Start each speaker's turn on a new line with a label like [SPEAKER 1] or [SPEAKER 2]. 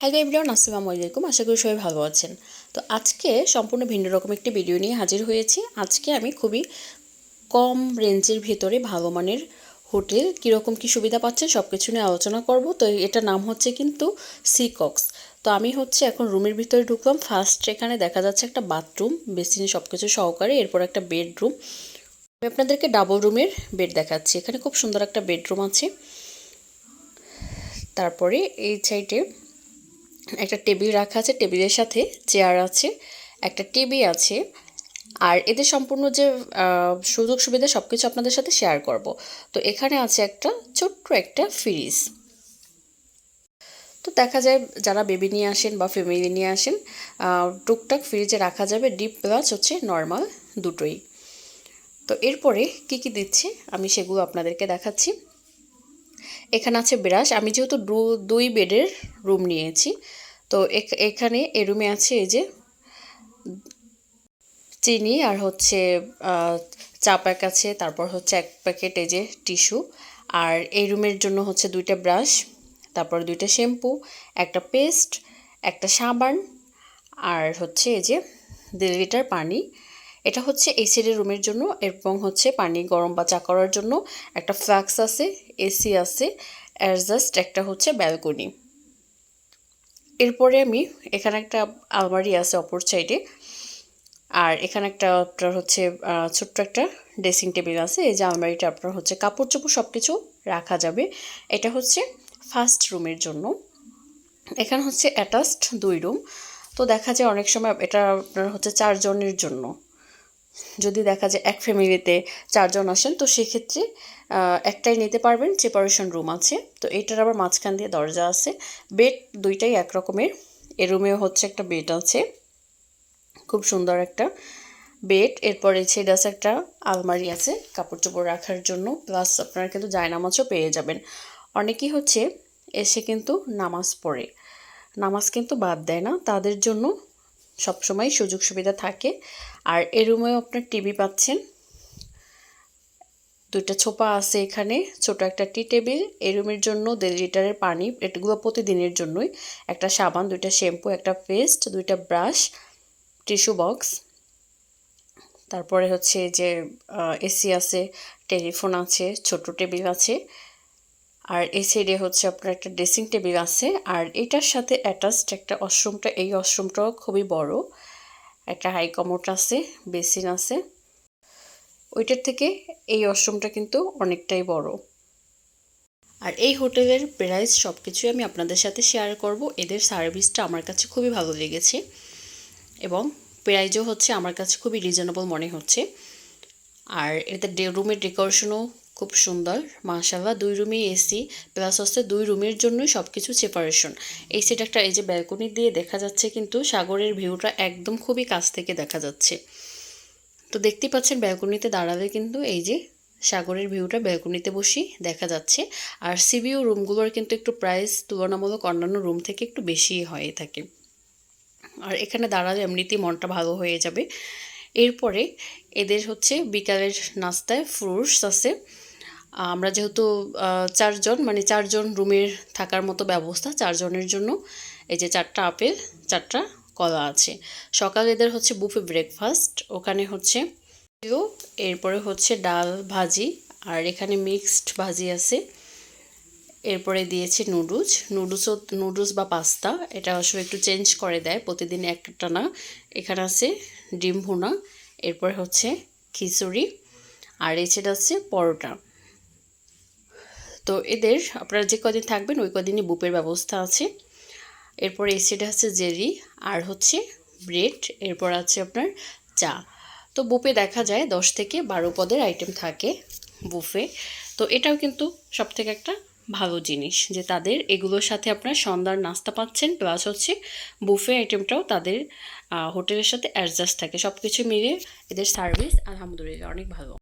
[SPEAKER 1] Hello everyone আসসালামু আলাইকুম। আশা করি সবাই ভালো আছেন। তো আজকে সম্পূর্ণ ভিন্ন রকম একটি ভিডিও নিয়ে হাজির হয়েছি। আজকে আমি খুবই কম রেঞ্জের ভিতরে ভালো মানের হোটেল, কীরকম কী সুবিধা পাচ্ছেন সব কিছু নিয়ে আলোচনা করব। তো এটা নাম হচ্ছে কিন্তু সিকক্স তো আমি হচ্ছে এখন রুমের ভিতরে ঢুকলাম। ফার্স্ট এখানে দেখা যাচ্ছে একটা বাথরুম বেসিন সব কিছু সহকারে, এরপর একটা বেডরুম আমি আপনাদেরকে ডাবল রুমের বেড দেখাচ্ছি। এখানে খুব সুন্দর একটা বেডরুম আছে। তারপরে এই সাইডে একটা টেবিল রাখা আছে, টেবিলের সাথে চেয়ার আছে, একটা টিভি আছে, আর এদের সম্পূর্ণ যে সুযোগ সুবিধা সব কিছু আপনাদের সাথে শেয়ার করব। তো এখানে আছে একটা ছোট্ট একটা ফ্রিজ। তো দেখা যায় যারা বেবি নিয়ে আসেন বা ফ্যামিলি নিয়ে আসেন টুকটাক ফ্রিজে রাখা যাবে, ডিপ প্লাস হচ্ছে নর্মাল দুটোই। তো এরপরে কি কি দিচ্ছে আমি সেগুলো আপনাদেরকে দেখাচ্ছি। এখানে আছে ব্রাশ। আমি যেহেতু দুই বেডের রুম নিয়েছি, তো এখানে, এ রুমে আছে এই যে চিনি আর হচ্ছে চা প্যাক আছে, তারপর হচ্ছে এক প্যাকেট এই যে টিস্যু। আর এই রুমের জন্য হচ্ছে দুইটা ব্রাশ, তারপর দুইটা শ্যাম্পু, একটা পেস্ট, একটা সাবান, আর হচ্ছে এই যে দেড় লিটার পানি। এটা হচ্ছে এই সাইডের রুমের জন্য এবং হচ্ছে পানি গরম বা চা করার জন্য একটা ফ্লাক্স আছে এসি আছে অ্যাডজাস্ট একটা হচ্ছে ব্যালকনি এরপরে আমি এখানে একটা আলমারি আছে অপর সাইডে আর এখানে একটা আপনার হচ্ছে ছোট্ট একটা ড্রেসিং টেবিল আছে। এই যে আলমারিটা আপনার হচ্ছে কাপড় চোপড় সব কিছু রাখা যাবে। এটা হচ্ছে ফার্স্ট রুমের জন্য। এখানে হচ্ছে অ্যাটাচড দুই রুম তো দেখা যায় অনেক সময় এটা আপনার হচ্ছে চারজনের জন্য। যদি দেখা যায় এক ফ্যামিলিতে চারজন আসেন, তো সেক্ষেত্রে একটাই নিতে পারবেন সেপারেশন রুম আছে। তো এটার আবার মাঝখান দিয়ে দরজা আছে। বেড দুইটাই এক রকমের। এ রুমেও হচ্ছে একটা বেড আছে। খুব সুন্দর একটা বেড এরপরে আছে একটা আলমারি আছে কাপড় চোপড় রাখার জন্য। প্লাস আপনারা কিন্তু জায়নামাজও পেয়ে যাবেন। অনেকেই হচ্ছে এসে কিন্তু নামাজ পড়ে। নামাজ কিন্তু বাদ দেয় না। তাদের জন্য সবসময় সুযোগ সুবিধা থাকে। আর এ রুমেও আপনার টিভি পাচ্ছেন। দুইটা ছোপা আছে এখানে, ছোট একটা টি টেবিল। এই রুমের জন্য দেড় লিটারের পানি, এগুলো প্রতিদিনের জন্যই। একটা সাবান, দুইটা শ্যাম্পু, একটা পেস্ট, দুইটা ব্রাশ, টিস্যু বক্স। তারপরে হচ্ছে যে এসি আছে, টেলিফোন আছে, ছোট টেবিল আছে। আর এই সাইডে হচ্ছে আপনার একটা ড্রেসিং টেবিল আছে, আর এটার সাথে অ্যাটাচড একটা ওয়াশরুমটা এই ওয়াশরুমটাও খুবই বড়। একটা হাই কমোট আছে বেসিন আছে। ওইটার থেকে এই ওয়াশরুমটা কিন্তু অনেকটাই বড়। আর এই হোটেলের প্রাইস সব কিছুই আমি আপনাদের সাথে শেয়ার করব। এদের সার্ভিসটা আমার কাছে খুবই ভালো লেগেছে এবং প্রাইজও হচ্ছে আমার কাছে খুবই রিজনেবল মনে হচ্ছে। আর এদের রুমের ডেকোরেশনও খুব সুন্দর মাশাল্লাহ দুই রুমই এসি প্লাস হচ্ছে দুই রুমের জন্যই সব কিছু সেপারেশন এই সেটা একটা, এই যে ব্যালকনি দিয়ে দেখা যাচ্ছে কিন্তু সাগরের ভিউটা একদম খুবই কাছ থেকে দেখা যাচ্ছে। তো দেখতেই পাচ্ছেন ব্যালকনিতে দাঁড়ালে কিন্তু এই যে সাগরের ভিউটা ব্যালকনিতে বসেই দেখা যাচ্ছে। আর সিবিও রুমগুলোর কিন্তু একটু প্রাইস তুলনামূলক অন্যান্য রুম থেকে একটু বেশি হয়ে থাকে। আর এখানে দাঁড়ালে এমনিতেই মনটা ভালো হয়ে যাবে। এরপরে এদের হচ্ছে বিকালের নাস্তায় ফ্রুটস আছে। আমরা যেহেতু চারজন মানে চারজন রুমের থাকার মতো ব্যবস্থা, চারজনের জন্য এই যে চারটা আপেল, চারটা কলা আছে। সকাল এদের হচ্ছে বুফে ব্রেকফাস্ট ওখানে হচ্ছে এরপরে হচ্ছে ডাল ভাজি, আর এখানে মিক্সড ভাজি আছে। এরপরে দিয়েছে নুডলস, নুডলসও, নুডলস বা পাস্তা, এটা আসলে একটু চেঞ্জ করে দেয়, প্রতিদিন একটা না। এখানে আছে ডিম ভুনা, এরপরে হচ্ছে খিচুড়ি, আর এছাড়া হচ্ছে পরোটা। তো এদের আপনারা যে কদিন থাকবেন, ওই কদিনই বুপের ব্যবস্থা আছে। এরপর সাইডে হচ্ছে জেরি, আর হচ্ছে ব্রেড, এরপর আছে আপনার চা। তো বুপে দেখা যায় দশ থেকে বারো পদের আইটেম থাকে বুফে। তো এটাও কিন্তু সব থেকে একটা ভালো জিনিস যে তাদের এগুলোর সাথে আপনার সন্ধ্যার নাস্তা পাচ্ছেন প্লাস হচ্ছে বুফে আইটেমটাও তাদের হোটেলের সাথে অ্যাডজাস্ট থাকে। সব কিছু মিলে এদের সার্ভিস আলহামদুলিল্লাহ অনেক ভালো।